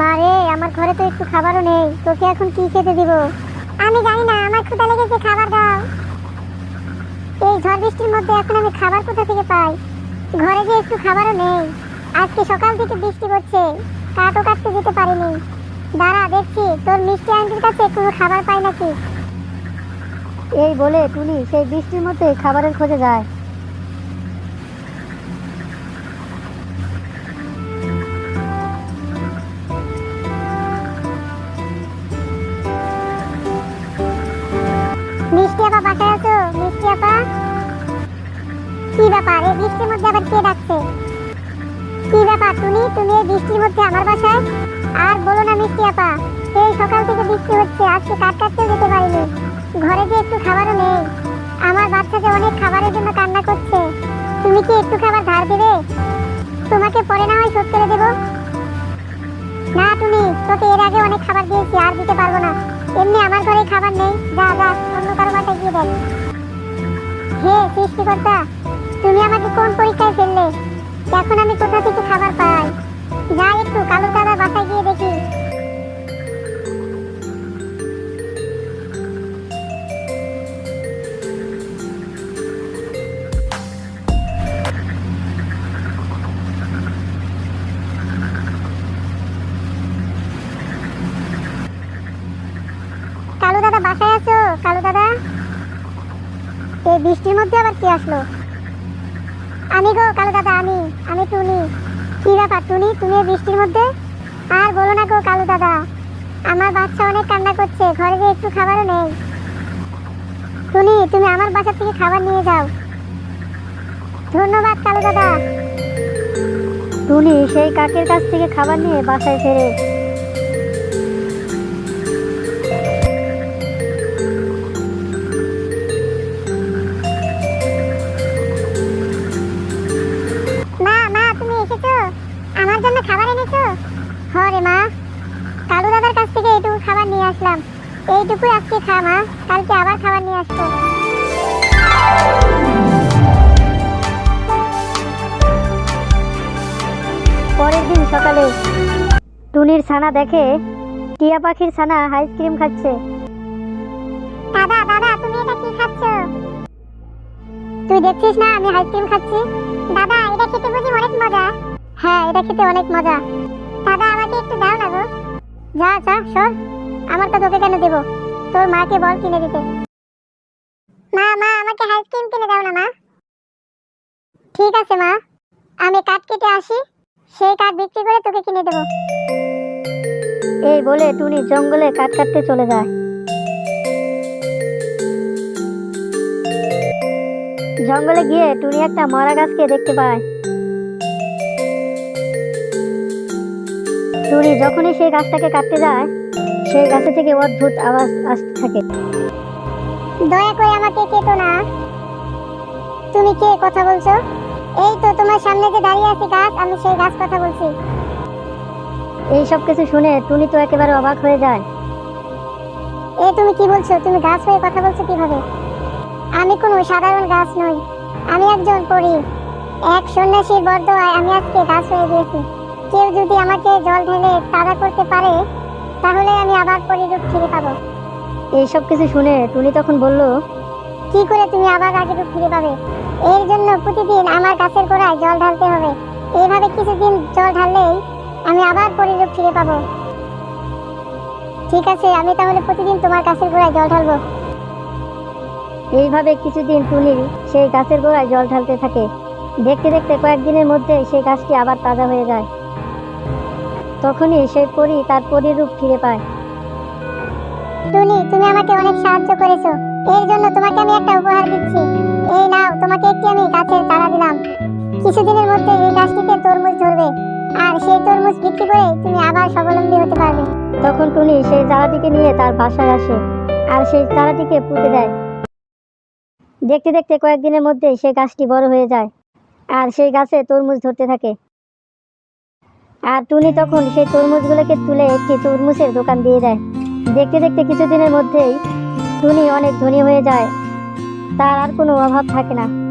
মারে আমার ঘরে তো একটু খাবারও নেই। তোকে এখন কি খেতে দিব? আমি জানি না, আমার ক্ষুধা লেগেছে, খাবার দাও। এই ঝড় বৃষ্টির মধ্যে এখন আমি খাবার কোথা থেকে পাই? ঘরে যে একটু খাবারও নেই। আজকে সকাল থেকে বৃষ্টি পড়ছে কাটও কাটতে যেতে পারিনি। দাঁড়া, দেখছি, তোর মিষ্টি আন্টির কাছে কোনো খাবার পাই নাকি? এই বলে টুনি, সেই বৃষ্টির মধ্যে খাবারের খোঁজে যায়। ব্যাপার এই বৃষ্টির মধ্যে আবার কে ডাকছে? কি ব্যাপার তুমি তুমি এই বৃষ্টির মধ্যে আমার বাসায়? আর বলো না, মিষ্টি আপা, এই সকাল থেকে বৃষ্টি হচ্ছে, আজকে কাট কাটতেও যেতে পারিনি? ঘরে যে একটু খাবারও নেই। আমার বাচ্চাকে অনেক খাবারের জন্য কান্না করছে। তুমি কি একটু খাবার ধার দেবে? তোমাকে পরে না হয় শোধ করে দেবো? না তুমি তোকে এর আগে অনেক খাবার দিয়েছি, আর দিতে পারব না। এমনি আমার ঘরে খাবার নেই। যা যা, অন্য কারও বাসায় গিয়ে দেখ। হে, সৃষ্টিকর্তা তুমি আমাকে কোন পরীক্ষায় ফেললে এখন আমি কোথা থেকে খাবার পাই? যা একটু কালো দাদার বাসায় গিয়ে দেখি। কালু দাদা বাসায় আছো? কালু দাদা? এই বৃষ্টির মধ্যে আবার কে আসলো? আমি গো, কালু দাদা, আমি আমি টুনি। কি ব্যাপার টুনি? তুমি বৃষ্টির মধ্যে? আর বলো না গো, কালু দাদা। আমার বাচ্চা অনেক কান্না করছে, ঘরে যে একটু খাবারও নেই। টুনি, তুমি আমার বাসা থেকে খাবার নিয়ে যাও। ধন্যবাদ, কালু দাদা। টুনি, সেই কাকের কাছ থেকে খাবার নিয়ে বাসায় ফেরে। এইটুকুই আজকে খা কালকে আবার খাবার নিয়ে আসব পরের দিন সকালে টুনির ছানা দেখে টিয়া পাখির ছানা আইসক্রিম খাচ্ছে। দাদা দাদা, তুমি এটা কি খাচ্ছ? তুই দেখছিস না আমি আইসক্রিম খাচ্ছি? দাদা, এটা খেতে বুঝি অনেক মজা। হ্যাঁ এটা খেতে অনেক মজা। দাদা, আমাকে একটু দাও না গো। যা যা সর আমার তো তোকে কেন দেবো? তোর মাকে বল কিনে দিতে। মা মা, আমাকে আইসক্রিম কিনে দাও না, মা। ঠিক আছে, মা। আমি কাঠ কেটে আসি, সেই কাঠ বিক্রি করে তোকে কিনে দেবো। এই বলে টুনি জঙ্গলে কাট কাটতে চলে যায়। জঙ্গলে গিয়ে টুনি একটা মরা গাছকে দেখতে পায়। টুনি যখনই সেই গাছটাকে কাটতে যায় সেই গাছে থেকে অদ্ভুত আওয়াজ আসতে থাকে। দয়া করে আমাকে কেটো না। তুমি কে কথা বলছো? এই তো তোমার সামনে যে দাঁড়িয়ে আছে গাছ আমি সেই গাছ কথা বলছি। এই সব কিছু শুনে টুনি তো একেবারে অবাক হয়ে যায়। এই তুমি কি বলছো? তুমি গাছ হয়ে কথা বলছো কীভাবে? আমি কোনো সাধারণ গাছ নই। আমি একজন পরী। এক সন্ন্যাসীর বরদোয়ায় আমি আজকে গাছ হয়ে গিয়েছি। কেউ যদি আমাকে জল ঢেলে তাড়া করতে পারে তাহলে আমি আবার পরিরূপ ফিরে পাবো। এই সব কিছু শুনে টুনি তখন বলল, কি করে তুমি আবার আগের রূপ ফিরে পাবে? এর জন্য প্রতিদিন আমার গাছের গোড়ায় জল ঢালতে হবে। এইভাবে কিছুদিন জল ঢাললেই আমি আবার পরিরূপ ফিরে পাবো। ঠিক আছে, আমি তাহলে প্রতিদিন তোমার গাছের গোড়ায় জল ঢালবো। এইভাবে কিছুদিন টুনি সেই গাছের গোড়ায় জল ঢালতে থাকে। দেখতে দেখতে কয়েকদিনের মধ্যে সেই গাছটি আবার তাজা হয়ে যায়। তখনই সেই পরী তার পরীর রূপ ফিরে পায়। টুনি তুমি আমাকে অনেক সাহায্য করেছ। এর জন্য তোমাকে আমি একটা উপহার দিচ্ছি। এই নাও তোমাকে একটি আমি গাছের চারা দিলাম। কিছুদিনের মধ্যে এই গাছটিতে তরমুজ ধরবে। আর সেই তরমুজ বিক্রি করে তুমি আবার স্বাবলম্বী হতে পারবে। তখন টুনি সেই চারাটিকে নিয়ে তার বাসায় আসে আর সেই চারাটিকে পুঁতে দেয়। দেখতে দেখতে কয়েকদিনের মধ্যে সেই গাছটি বড় হয়ে যায় আর সেই গাছে তরমুজ ধরতে থাকে। আর টুনি তখন সেই তরমুজগুলোকে তুলে একটি তরমুজের দোকান দিয়ে দেয়। দেখতে দেখতে কিছুদিনের মধ্যেই টুনি অনেক ধনী হয়ে যায়। তার আর কোনো অভাব থাকে না।